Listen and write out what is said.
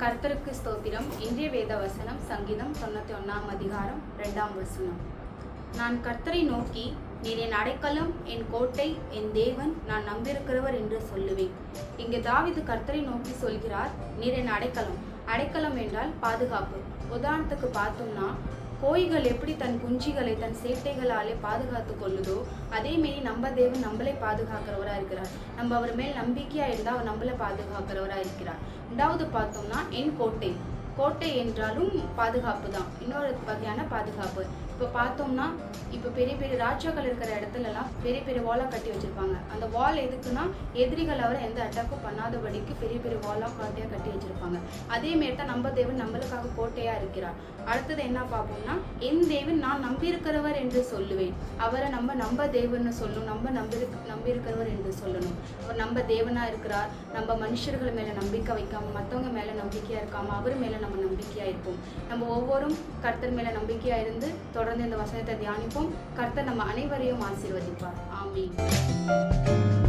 கர்த்தருக்கு ஸ்தோத்திரம். இன்றைய வேத வசனம் சங்கீதம் தொண்ணூற்றி ஒன்றாம் அதிகாரம் ரெண்டாம் வசனம். நான் கர்த்தரை நோக்கி நீர் என் அடைக்கலம் என் கோட்டை என் தேவன் நான் நம்பியிருக்கிறவர் என்று சொல்லுவேன். இங்கே தாவிது கர்த்தரை நோக்கி சொல்கிறார் நீர் என் அடைக்கலம். அடைக்கலம் என்றால் பாதுகாப்பு. உதாரணத்துக்கு பார்த்தோம்னா கோய்கள் எப்படி தன் குஞ்சிகளை தன் சேட்டைகளாலே பாதுகாத்து கொள்ளுதோ அதேமாரி நம்ம தேவன் நம்மளை பாதுகாக்கிறவராக இருக்கிறார். நம்ம அவர் மேல் நம்பிக்கையாக இருந்தால் அவர் நம்மளை பாதுகாக்கிறவராக இருக்கிறார். ரெண்டாவது பார்த்தோம்னா என் கோட்டை. கோட்டை என்றாலும் பாதுகாப்பு தான் இன்னொரு வகையான பாதுகாப்பு. இப்போ பார்த்தோம்னா இப்போ பெரிய பெரிய ராஜாக்கள் இருக்கிற இடத்துலலாம் பெரிய பெரிய வாலாக கட்டி வச்சிருப்பாங்க. அந்த வால் எதுக்குன்னா எதிரிகள் அவரை எந்த அட்டாக்கும் பண்ணாதபடிக்கு பெரிய பெரிய வாலாக காட்டையாக கட்டி வச்சிருப்பாங்க. அதே மாரி தான் நம்ம தேவன் நம்மளுக்காக கோட்டையாக இருக்கிறார். அடுத்தது என்ன பார்ப்போம்னா என் தேவன் நான் நம்பியிருக்கிறவர் என்று சொல்லுவேன். அவரை நம்ம நம்ப தேவன்னு சொல்லணும். நம்ம நம்பி நம்பியிருக்கிறவர் என்று சொல்லணும். அவர் நம்ம தேவனாக இருக்கிறார். நம்ம மனுஷர்கள் மேலே நம்பிக்கை வைக்காம மற்றவங்க மேலே நம்பிக்கையாக இருக்காமல் அவர் மேலே நம்ம நம்பிக்கையா இருப்போம் நம்ம ஒவ்வொரும் கர்த்தர் மேல நம்பிக்கையா இருந்து தொடர்ந்து இந்த வசனத்தை தியானிப்போம். கர்த்தர் நம்ம அனைவரையும் ஆசீர்வதிப்பார். ஆமீன்.